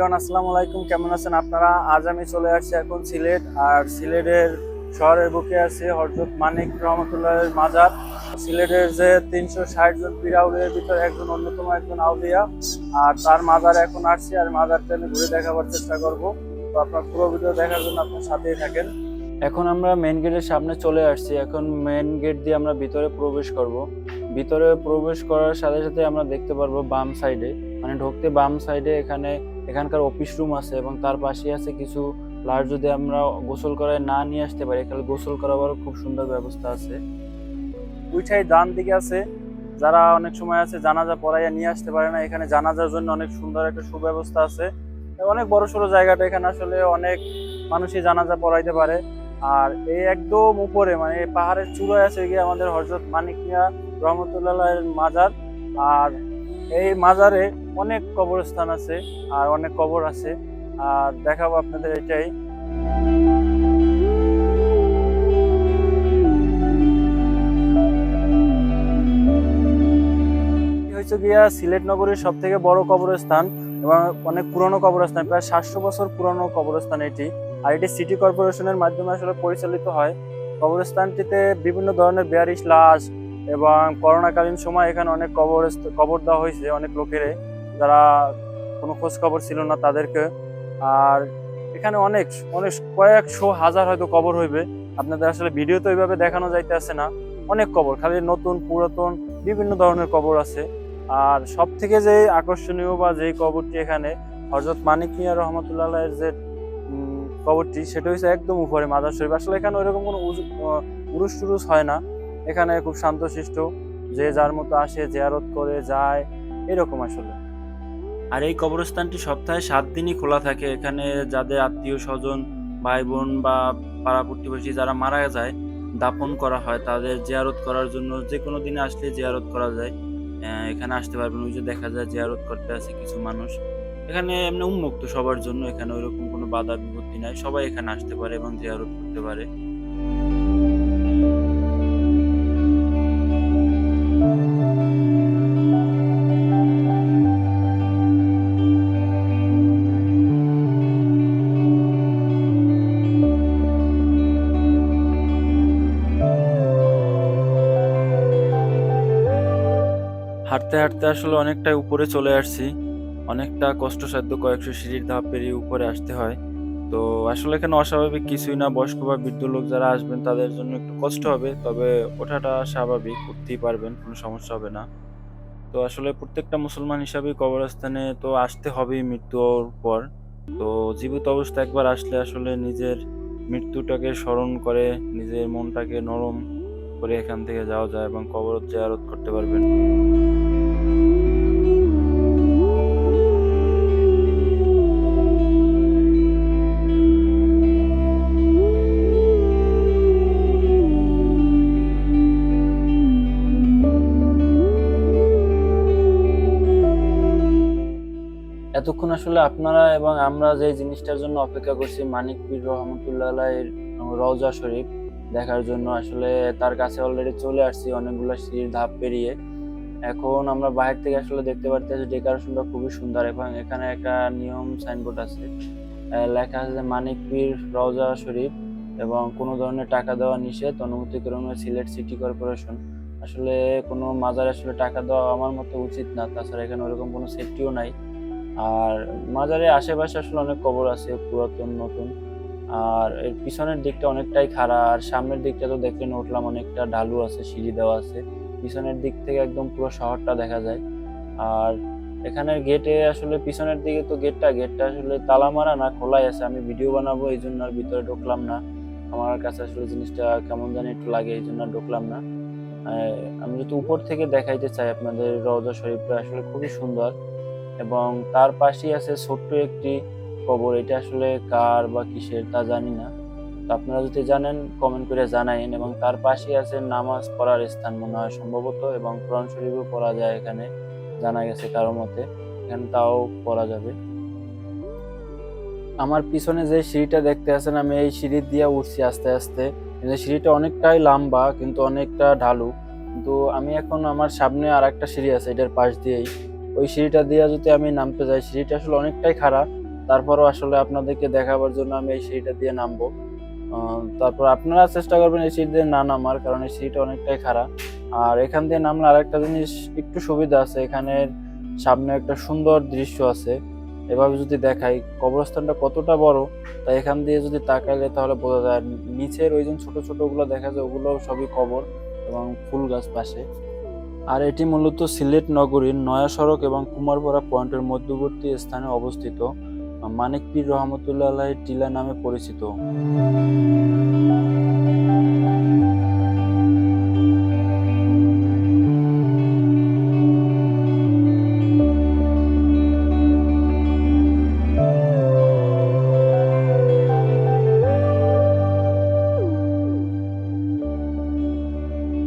Everyone, আসসালামু আলাইকুম। কেমন আছেন আপনারা? আজ আমি চলে আসছি এখন সিলেট, আর সিলেটের শহরের বুকে আছে হরজত মানিক রহমতুল্লাহের মাজার। সিলেটের যে তিনশো ষাট জন পীর আউলিয়ার ভিতরে একজন অন্যতম একজন আউলিয়া। আর তার মাজার এখন আসছি, আর মাজারটা আমি ঘুরে দেখাবার চেষ্টা করব। তো আপনার পুরো ভিডিও দেখার জন্য আপনার সাথেই থাকেন। এখন আমরা মেন গেটের সামনে চলে আসছি। এখন মেন গেট দিয়ে আমরা ভিতরে প্রবেশ করব। ভিতরে প্রবেশ করার সাথে সাথে আমরা দেখতে পারব বাম সাইডে মানে ঢুকতে বাম সাইডে এখানে এখানকার অফিস রুম আছে এবং তার পাশে আছে কিছু প্লার যদি আমরা গোসল করায় না নিয়ে আসতে পারি এখানে গোসল করাবারও খুব সুন্দর ব্যবস্থা আছে। উইঠাই ডান দিকে আছে, যারা অনেক সময় আছে জানাজা পড়াইয়া নিয়ে আসতে পারে না, এখানে জানাজার জন্য অনেক সুন্দর একটা সুব্যবস্থা আছে। অনেক বড় সড়ো জায়গাটা এখানে আসলে অনেক মানুষই জানাজা পড়াইতে পারে। আর এই একদম উপরে মানে পাহাড়ের চূড়ায় আছে গিয়ে আমাদের হজরত মানিক মিয়া রহমতুল্লাহ মাজার। আর এই মাজারে অনেক কবরস্থান আছে আর অনেক কবর আছে। আর দেখাবো আপনাদের এটাই। হচ্ছে গিয়া সিলেট নগরীর সব থেকে বড় কবরস্থান এবং অনেক পুরনো কবরস্থান, প্রায় সাতশো বছর পুরনো কবরস্থান এটি। আর এটি সিটি কর্পোরেশনের মাধ্যমে আসলে পরিচালিত হয়। কবরস্থানটিতে বিভিন্ন ধরনের বেয়ারিশ, লাশ এবং করোনাকালীন সময় এখানে অনেক কবর কবর দেওয়া হয়েছে অনেক লোকের। যারা কোনো খোঁজ খবর ছিল না তাদেরকে। আর এখানে অনেক অনেক কয়েকশো হাজার হয়তো কবর হইবে। আপনাদের আসলে ভিডিও তো এইভাবে দেখানো যাইতে আছে না। অনেক কবর, খালি নতুন, পুরাতন, বিভিন্ন ধরনের কবর আছে। আর সব থেকে যে আকর্ষণীয় বা যেই কবরটি এখানে হজরত মানিক মিয়া রহমতুল্লাহ যে কবরটি, সেটা হচ্ছে একদম উপরে মাদার শরীফ। আসলে এখানে ওইরকম কোনো উরুস টুরুস হয় না। এখানে খুব শান্তশিষ্ট, যে যার মতো আসে, জিয়ারত করে, যায়, এরকম আসলে। আর এই কবরস্থানটি সপ্তাহে সাত দিনই খোলা থাকে। এখানে যাদের আত্মীয় স্বজন ভাই বোন বা পাড়া প্রতিবেশী যারা মারা যায় দাপন করা হয়। তাদের জিয়ারত করার জন্য যে কোনো দিনে আসলে জিয়ারত করা যায়। এখানে আসতে পারবেন। ওই যে দেখা যায় জিয়ারত করতে আছে কিছু মানুষ। এখানে এমনি উন্মুক্ত সবার জন্য। এখানে ওইরকম কোনো বাধা বিপত্তি নাই। সবাই এখানে আসতে পারে এবং জিয়ারত করতে পারে। হাঁটতে হাঁটতে আসলে অনেকটাই উপরে চলে আসছি। অনেকটা কষ্টসাধ্য কয়েকশো সিঁড়ির ধাপ পেরিয়ে উপরে আসতে হয়। তো আসলে এখানে অস্বাভাবিক কিছুই না। বয়স্ক বা বৃদ্ধ লোক যারা আসবেন তাদের জন্য একটু কষ্ট হবে, তবে ওঠাটা স্বাভাবিক, উঠতেই পারবেন, কোনো সমস্যা হবে না। তো আসলে প্রত্যেকটা মুসলমান হিসাবে কবরস্থানে তো আসতে হবেই মৃত্যুর পর। তো জীবিত অবস্থা একবার আসলে আসলে নিজের মৃত্যুটাকে স্মরণ করে, নিজের মনটাকে নরম করে এখান থেকে যাওয়া যায় এবং কবর জিয়ারত করতে পারবেন। এতক্ষণ আসলে আপনারা এবং আমরা যে জিনিসটার জন্য অপেক্ষা করছি, মানিক পীর রহমতুল্লাহ রওজা শরীফ দেখার জন্য আসলে তার কাছে অলরেডি চলে আসছি, অনেকগুলো সিঁড়ির ধাপ পেরিয়ে। এখন আমরা বাইরে থেকে আসলে দেখতে পারতেছি ডেকোরেশনটা খুবই সুন্দর এবং এখানে একটা নিয়ম সাইনবোর্ড আছে। লেখা আছে যে মানিক পীর রওজা শরীফ এবং কোনো ধরনের টাকা দেওয়া নিষেধ, অনুমতিক্রমে সিলেট সিটি কর্পোরেশন। আসলে কোনো মাজারে আসলে টাকা দেওয়া আমার মতো উচিত না, তাছাড়া এখানে ওরকম কোনো সেফটিও নাই। আর মাজারের আশেপাশে আসলে অনেক কবর আছে, পুরাতন, নতুন। আর এর পিছনের দিকটা অনেকটাই খাড়া, আর সামনের দিকটা তো দেখলেন উঠলাম অনেকটা ঢালু আছে, সিঁড়ি দেওয়া আছে। পিছনের দিক থেকে একদম পুরো শহরটা দেখা যায়। আর এখানের গেটে আসলে পিছনের দিকে তো গেটটা গেটটা আসলে তালা মারা না, খোলাই আছে। আমি ভিডিও বানাবো, এই জন্য আর ভিতরে ঢুকলাম না। আমার কাছে আসলে জিনিসটা কেমন জানি একটু লাগে, এই জন্য ঢুকলাম না। আমি যদি উপর থেকে দেখাইতে চাই আপনাদের রওজা শরীফটা, আসলে খুবই সুন্দর। এবং তার পাশেই আছে ছোট্ট একটি কবর এটা আসলে কার বা কিসের তা জানি না। তো আপনারা যদি জানেন কমেন্ট করে জানাইন এবং তার পাশেই আছে নামাজ পড়ার স্থান মনে হয় সম্ভবত এবং কোরআন শরীফও পড়া যায় এখানে, জানা গেছে কারও মতে। এখানে তাও পড়া যাবে। আমার পিছনে যে সিঁড়িটা দেখতে আছেন, আমি এই সিঁড়ি দিয়ে উঠছি আস্তে আস্তে। সিঁড়িটা অনেকটাই লম্বা, কিন্তু অনেকটা ঢালু। কিন্তু আমি এখন আমার সামনে আর একটা সিঁড়ি আছে, এটার পাশ দিয়েই। ওই সিঁড়িটা দিয়ে যদি আমি নামতে যাই, সিঁড়িটা আসলে অনেকটাই খারাপ তারপরও আসলে আপনাদেরকে দেখাবার জন্য আমি এই সিঁড়িটা দিয়ে নামবো। তারপর আপনারা চেষ্টা করবেন এই সিঁড়ি দিয়ে না নামার, কারণ এই সিঁড়িটা অনেকটাই খারাপ। আর এখান দিয়ে নামলে আরেকটা জিনিস একটু সুবিধা আছে এখানে সামনে একটা সুন্দর দৃশ্য আছে। এভাবে যদি দেখাই, কবরস্থানটা কতটা বড়, তাই এখান দিয়ে যদি তাকাইলে তাহলে বোঝা যায়। নিচের ওই যে ছোট ছোটগুলো দেখা যায় ওগুলো সবই কবর এবং ফুল গাছ পাশে। আর এটি মূলত সিলেট নগরীর নয়া সড়ক এবং কুমারপাড়া পয়েন্টের মধ্যবর্তী স্থানে অবস্থিত। মানিক পীর রহমতুল্লাহ টিলা নামে পরিচিত।